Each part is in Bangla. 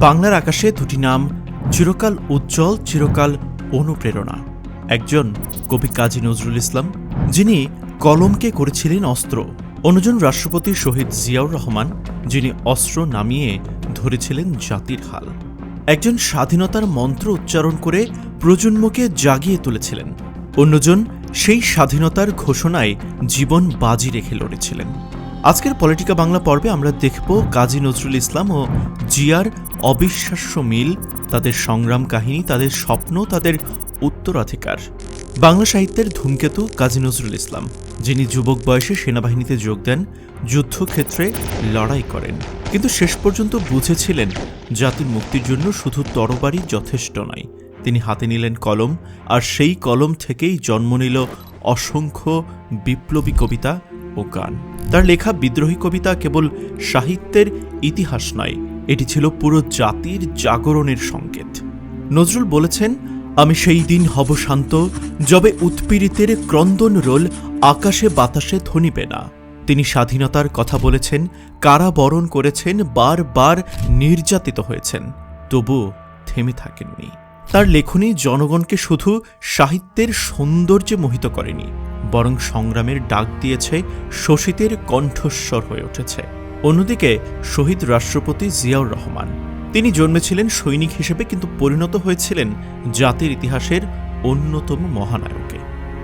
বাংলার আকাশে দুটি নাম, চিরকাল উজ্জ্বল, চিরকাল অনুপ্রেরণা। একজন কবি কাজী নজরুল ইসলাম, যিনি কলমকে করেছিলেন অস্ত্র। অন্যজন রাষ্ট্রপতি শহীদ জিয়াউর রহমান, যিনি অস্ত্র নামিয়ে ধরেছিলেন জাতির হাল। একজন স্বাধীনতার মন্ত্র উচ্চারণ করে প্রজন্মকে জাগিয়ে তুলেছিলেন। অন্যজন সেই স্বাধীনতার ঘোষণায় জীবন বাজি রেখে লড়েছিলেন। আজকের পলিটিকা বাংলা পর্বে আমরা দেখব কাজী নজরুল ইসলাম ও জিয়ার অবিশ্বাস্য মিল, তাদের সংগ্রাম কাহিনী, তাদের স্বপ্ন, তাদের উত্তরাধিকার। বাংলা সাহিত্যের ধূমকেতু কাজী নজরুল ইসলাম, যিনি যুবক বয়সে সেনাবাহিনীতে যোগ দেন, যুদ্ধক্ষেত্রে লড়াই করেন। কিন্তু শেষ পর্যন্ত বুঝেছিলেন, জাতির মুক্তির জন্য শুধু তরবারি যথেষ্ট নয়। তিনি হাতে নিলেন কলম, আর সেই কলম থেকেই জন্ম নিল অসংখ্য বিপ্লবী কবিতা ও গান। তার লেখা বিদ্রোহী কবিতা কেবল সাহিত্যের ইতিহাস নয় এটি ছিল পুরো জাতির জাগরণের সংকেত। নজরুল বলেছেন, আমি সেই দিন হব শান্ত, যবে উৎপীড়িতের ক্রন্দন রোল আকাশে বাতাসে ধনিবে না। তিনি স্বাধীনতার কথা বলেছেন, কারাবরণ করেছেন, বারবার নির্যাতিত হয়েছেন। তবু থেমে থাকেননি। তার লেখনী জনগণকে শুধু সাহিত্যের সৌন্দর্যে মোহিত করেনি, বরং সংগ্রামের ডাক দিয়েছে, শোষিতের কণ্ঠস্বর হয়ে উঠেছে। অন্যদিকে, শহীদ রাষ্ট্রপতি জিয়াউর রহমান। তিনি জন্মেছিলেন সৈনিক হিসেবে কিন্তু পরিণত হয়েছিলেন জাতির ইতিহাসের অন্যতম মহানায়কে।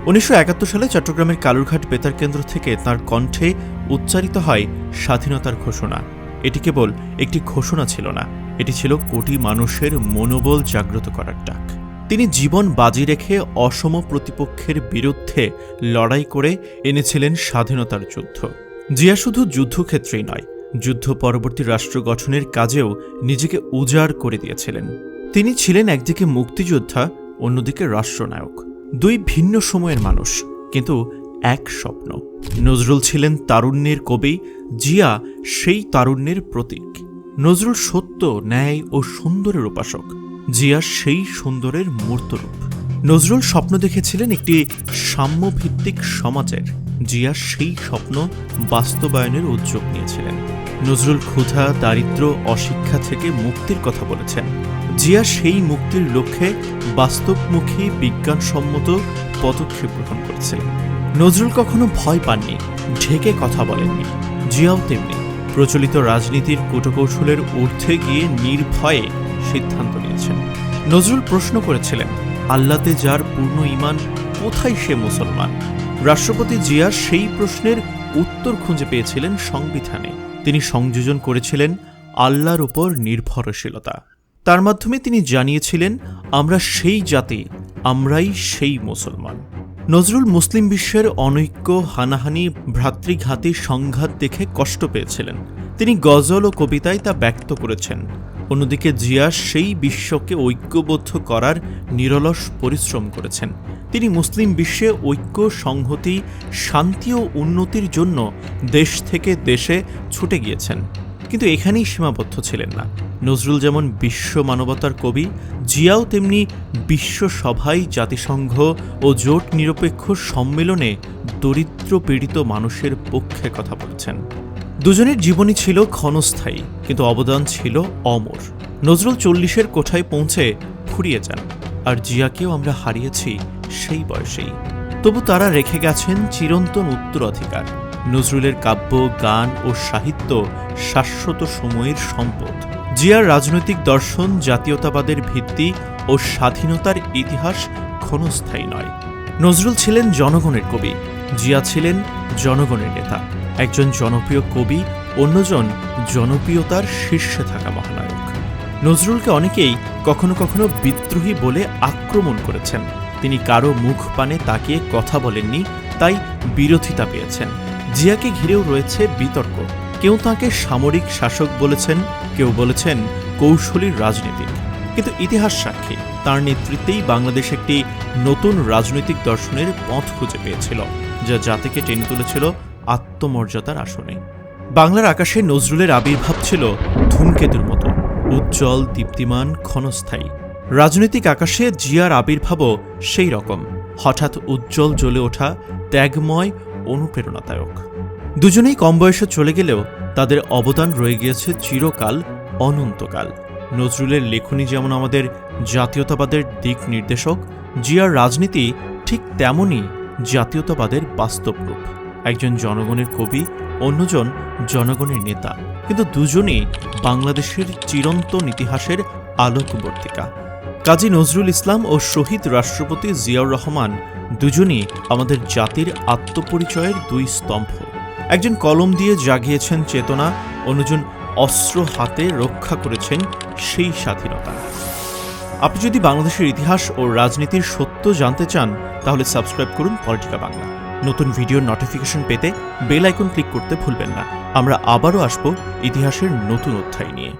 উনিশশো একাত্তর সালে চট্টগ্রামের কালুরঘাট বেতার কেন্দ্র থেকে তার কণ্ঠে উচ্চারিত হয় স্বাধীনতার ঘোষণা। এটি কেবল একটি ঘোষণা ছিল না, এটি ছিল কোটি মানুষের মনোবল জাগ্রত করার ডাক। তিনি জীবন বাজি রেখে অসম প্রতিপক্ষের বিরুদ্ধে লড়াই করে এনেছিলেন স্বাধীনতার যুদ্ধ। জিয়া শুধু যুদ্ধক্ষেত্রেই নয়, যুদ্ধ পরবর্তী রাষ্ট্র গঠনের কাজেও নিজেকে উজাড় করে দিয়েছিলেন। তিনি ছিলেন একদিকে মুক্তিযোদ্ধা, অন্যদিকে রাষ্ট্রনায়ক। দুই ভিন্ন সময়ের মানুষ, কিন্তু এক স্বপ্ন। নজরুল ছিলেন তারুণ্যের কবি, জিয়া সেই তারুণ্যের প্রতীক। নজরুল সত্য, ন্যায় ও সুন্দরের উপাসক। জিয়া সেই সুন্দরের মূর্তরূপ। নজরুল স্বপ্ন দেখেছিলেন একটি সাম্যভিত্তিক সমাজের। জিয়া সেই স্বপ্ন বাস্তবায়নের উদ্যোগ নিয়েছিলেন। নজরুল ক্ষুধা, দারিদ্র, অশিক্ষা থেকে মুক্তির কথা বলেছেন। জিয়া সেই মুক্তির লক্ষ্যে বাস্তবমুখী, বিজ্ঞানসম্মত পদক্ষেপ গ্রহণ করেছিলেন। নজরুল কখনো ভয় পাননি, ঢেকে কথা বলেননি। জিয়াও তেমনি। প্রচলিত রাজনীতির কূটকৌশলের ঊর্ধ্বে গিয়ে নির্ভয়ে সিদ্ধান্ত নিয়েছেন। নজরুল প্রশ্ন করেছিলেন, আল্লাতে যার পূর্ণ ইমান কোথায় সে মুসলমান? রাষ্ট্রপতি জিয়া সেই প্রশ্নের উত্তর খুঁজে পেয়েছিলেন সংবিধানে। তিনি সংযোজন করেছিলেন আল্লাহর উপর নির্ভরশীলতা। তার মাধ্যমে তিনি জানিয়েছিলেন, আমরা সেই জাতি, আমরাই সেই মুসলমান। নজরুল মুসলিম বিশ্বের অনৈক্য, হানাহানি, ভ্রাতৃঘাতী সংঘাত দেখে কষ্ট পেয়েছিলেন। তিনি গজল ও কবিতায় তা ব্যক্ত করেছেন। অন্যদিকে জিয়া সেই বিশ্বকে ঐক্যবদ্ধ করার নিরলস পরিশ্রম করেছেন। তিনি মুসলিম বিশ্বে ঐক্য, সংহতি, শান্তি ও উন্নতির জন্য দেশ থেকে দেশে ছুটে গিয়েছেন। কিন্তু এখানেই সীমাবদ্ধ ছিলেন না। নজরুল যেমন বিশ্ব মানবতার কবি, জিয়াও তেমনি বিশ্ব সভায় জাতিসংঘ ও জোট নিরপেক্ষ সম্মেলনে দরিদ্র পীড়িত মানুষের পক্ষে কথা বলেছেন। দুজনের জীবনী ছিল ক্ষণস্থায়ী, কিন্তু অবদান ছিল অমর। নজরুল চল্লিশের কোঠায় পৌঁছে ফুরিয়ে যান। আর জিয়াকেও আমরা হারিয়েছি সেই বয়সেই। তবু তারা রেখে গেছেন চিরন্তন উত্তরাধিকার। নজরুলের কাব্য, গান ও সাহিত্য শাশ্বত সময়ের সম্পদ। জিয়ার রাজনৈতিক দর্শন, জাতীয়তাবাদের ভিত্তি ও স্বাধীনতার ইতিহাস ক্ষণস্থায়ী নয়। নজরুল ছিলেন জনগণের কবি, জিয়া ছিলেন জনগণের নেতা। একজন জনপ্রিয় কবি, অন্যজন জনপ্রিয়তার শীর্ষে থাকা মহানায়ক। নজরুলকে অনেকেই কখনো কখনো বিদ্রোহী বলে আক্রমণ করেছেন। তিনি কারও মুখ পানে তাকিয়ে কথা বলেননি, তাই বিরোধিতা পেয়েছেন। জিয়াকে ঘিরেও রয়েছে বিতর্ক। কেউ তাকে সামরিক শাসক বলেছেন, কেউ বলেছেন কৌশলী রাজনীতিক। কিন্তু ইতিহাস সাক্ষী, তার নেতৃত্বেই বাংলাদেশ একটি নতুন রাজনৈতিক দর্শনের পথ খুঁজে পেয়েছিল, যা জাতিকে টেনে তুলেছিল আত্মমর্যাদার আসনে। বাংলার আকাশে নজরুলের আবির্ভাব ছিল ধূমকেতুর মতো। উজ্জ্বল, দীপ্তিমান, ক্ষণস্থায়ী। রাজনৈতিক আকাশে জিয়ার আবির্ভাবও সেই রকম। হঠাৎ উজ্জ্বল জ্বলে ওঠা ত্যাগময়, অনুপ্রেরণাদায়ক। দুজনেই কম বয়সে চলে গেলেও তাদের অবদান রয়ে গিয়েছে চিরকাল, অনন্তকাল। নজরুলের লেখনী যেমন আমাদের জাতীয়তাবাদের দিক নির্দেশক, জিয়ার রাজনীতি ঠিক তেমনই জাতীয়তাবাদের বাস্তব রূপ। একজন জনগণের কবি, অন্যজন জনগণের নেতা। কিন্তু দুজনেই বাংলাদেশের চিরন্তন ইতিহাসের আলোকবর্তিকা। কাজী নজরুল ইসলাম ও শহীদ রাষ্ট্রপতি জিয়াউর রহমান দুজনই আমাদের জাতির আত্মপরিচয়ের দুই স্তম্ভ। একজন কলম দিয়ে জাগিয়েছেন চেতনা, অন্যজন অস্ত্র হাতে রক্ষা করেছেন সেই স্বাধীনতা। আপনি যদি বাংলাদেশের ইতিহাস ও রাজনীতির সত্য জানতে চান, তাহলে সাবস্ক্রাইব করুন পলিটিকা বাংলা। নতুন ভিডিওর নোটিফিকেশন পেতে বেল আইকন ক্লিক করতে ভুলবেন না। আমরা আবারও আসব ইতিহাসের নতুন অধ্যায় নিয়ে।